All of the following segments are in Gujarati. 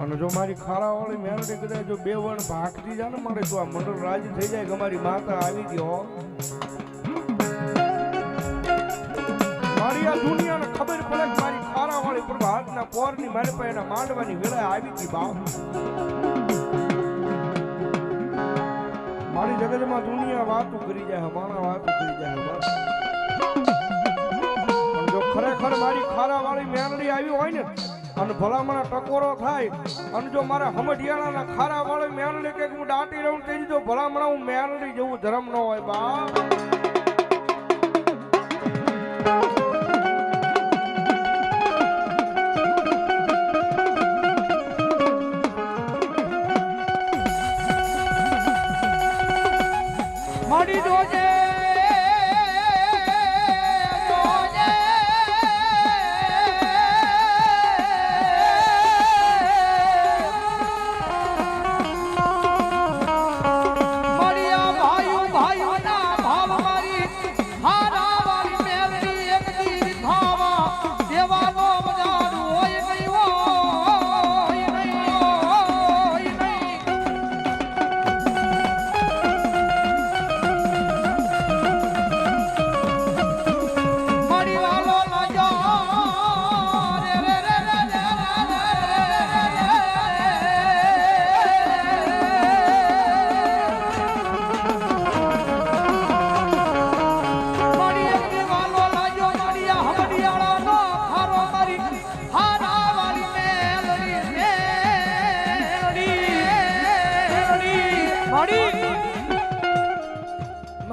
અને જો મારી ખારાવાળી મેરડી કદાચ જો બે વણ ભાગતી જાય ને મારે તો આ મંડળ રાજી થઈ જાય કે મારી માતા આવી ગયો મારી આ દુનિયાને ખબર પડે કે મારી ખારાવાળી પ્રભાતના પોરની મારી પાસે એના માંડવાની વેળા આવી હતી બા. મારી જગતમાં દુનિયા વાતો કરી જાય માણા વાતો કરી જાય જો ખરેખર મારી ખારાવાળી મેરડી આવી હોય ને અને ભલામણા ટકોરો થાય. અને જો મારા હમઢિયાળાના ખારા વાળી મેરડી કે હું દાટી રહું તેની જો ભલામણા હું મેરડી જેવું ધર્મ ન હોય બા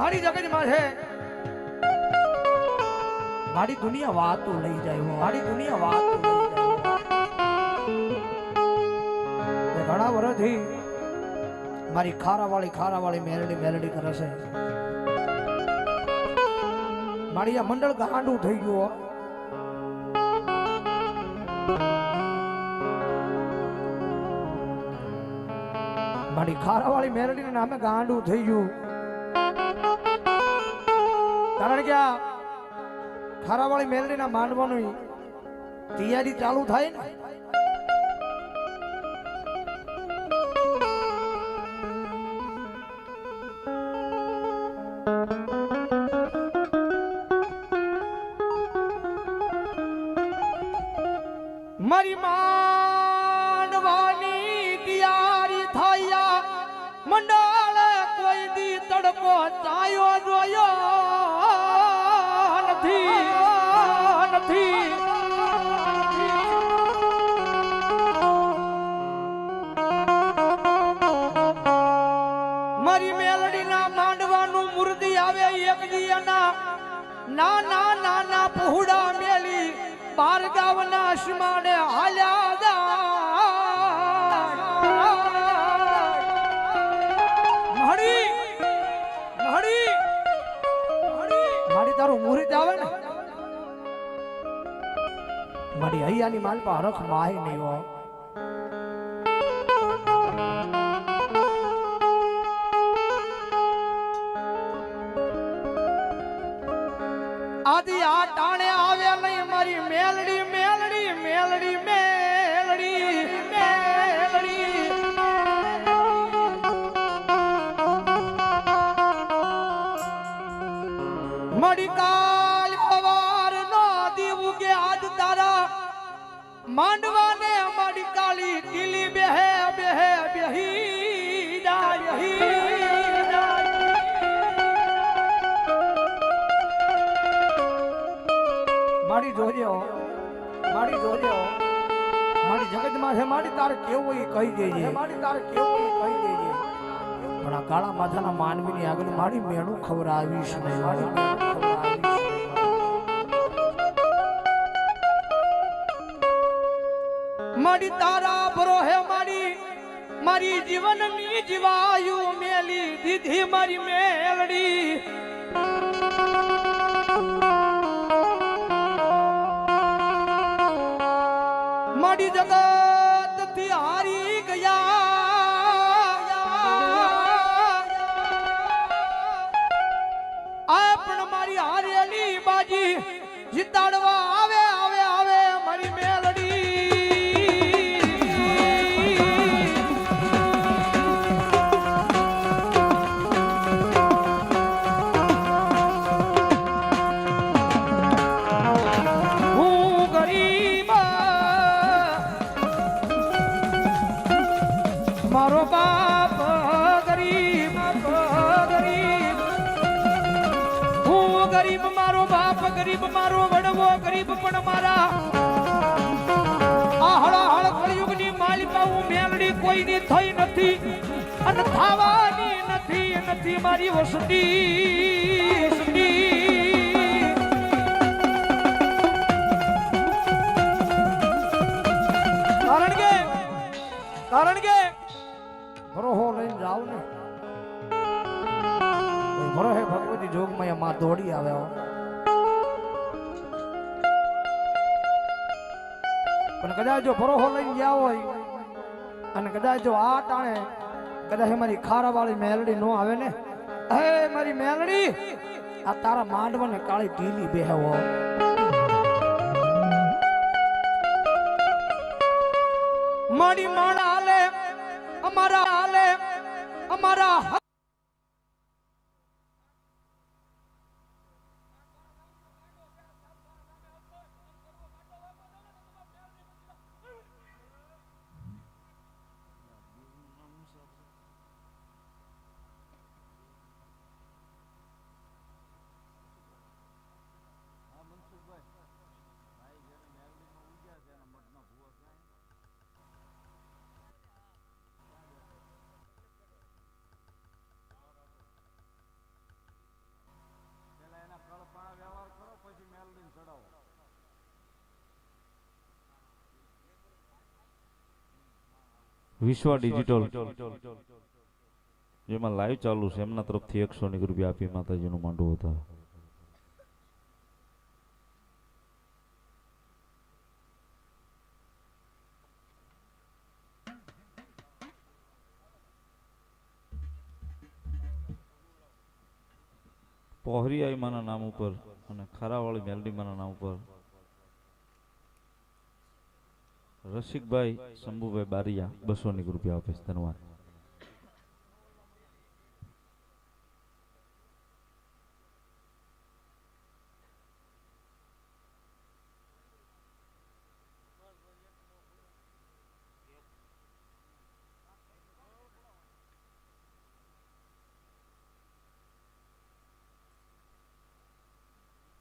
મારી જગતમાં છે. મારી દુનિયા વાતો લઈ જાય મારી દુનિયા વાતો લઈ જાય ઘણા વર્ષથી મારી ખારાવાળી ખારાવાળી મેલડી મેલડી કરે છે. મારી આ મંડળ ગાંડું થઈ ગયું મારી ખારાવાળી મેલડીને નામે ગાંડું થઈ ગયું. કારણ કે આ ખારાવાળી મેલડીના માંડવાની તૈયારી ચાલુ થાય ને. મારી માંડવાની તૈયારી થયા, મંડળ કોઈ દી તડકો ચાયો જોયો. દિયાના નાના નાના પહોડા મેલી બાર ગાવના આસમાને હાલ્યા મારી તારું મુહૂર્ત આવે ને? મારી હૈયાની માલપા હરખ માય નહીં હો. આદિ આ ટાણે આવે નહીં, મારી મેલડી મેલડી મેલડી મેલડી મેલડી. મળી કાલ સવાર નો દીવું કે આજ તારા. માંડવાને મડી કાલી કિલી બેહે બેહે, બેહી જાય મારી જોજો. મારી જોજો. મારી જગતમાં છે, મારી તારે કેવું એ કહી દેજે. મારી તારે કેવું એ કહી દેજે. પણ આ કાળા માથાના માનવીની આગળ મારી મેળું ખવડાવીશ નહીં. મારી. મારી તારા ભરોહે મારી મારી જીવનની જીવાયુ મેલી દીધી મારી મેલડી. હારેલી જીતાડવા ગરીબ મારો વડવો, ગરીબ પણ મારા. આ હળા હળ કળિયુગની માલિકા હું મેલડી કોઈની થઈ નથી અને થાવાની નથી નથી મારી વસતી કારણ કે કારણ કે, ભરોહો લઈને જાવ ને. કોઈ ભગવતી જોગમાં માં દોડી આવે પણ કદાચ જો ભરોહો લઈને ગયા હોય અને કદાચ જો આ ટાણે કદાચ મારી ખારા વાળી મેલડી નો આવે ને? હે મારી મેલડી, આ તારા માંડવા ને કાળી ઢીલી બેહવો મારી માણા હાલે, અમારા હાલે, અમારા વિશ્વ ડિજિટલ જેમાં લાઈવ ચાલુ છે. એમના તરફથી એકસો ની રૂપિયા આપી માતાજીનું માંડવું હતા. પોહરી આઈ માના નામ ઉપર અને ખારાવાળી મેલડી માના નામ ઉપર રસિકભાઈ શંભુભાઈ બારિયા બસો ની રૂપિયા આપે છે ધન્યવાદ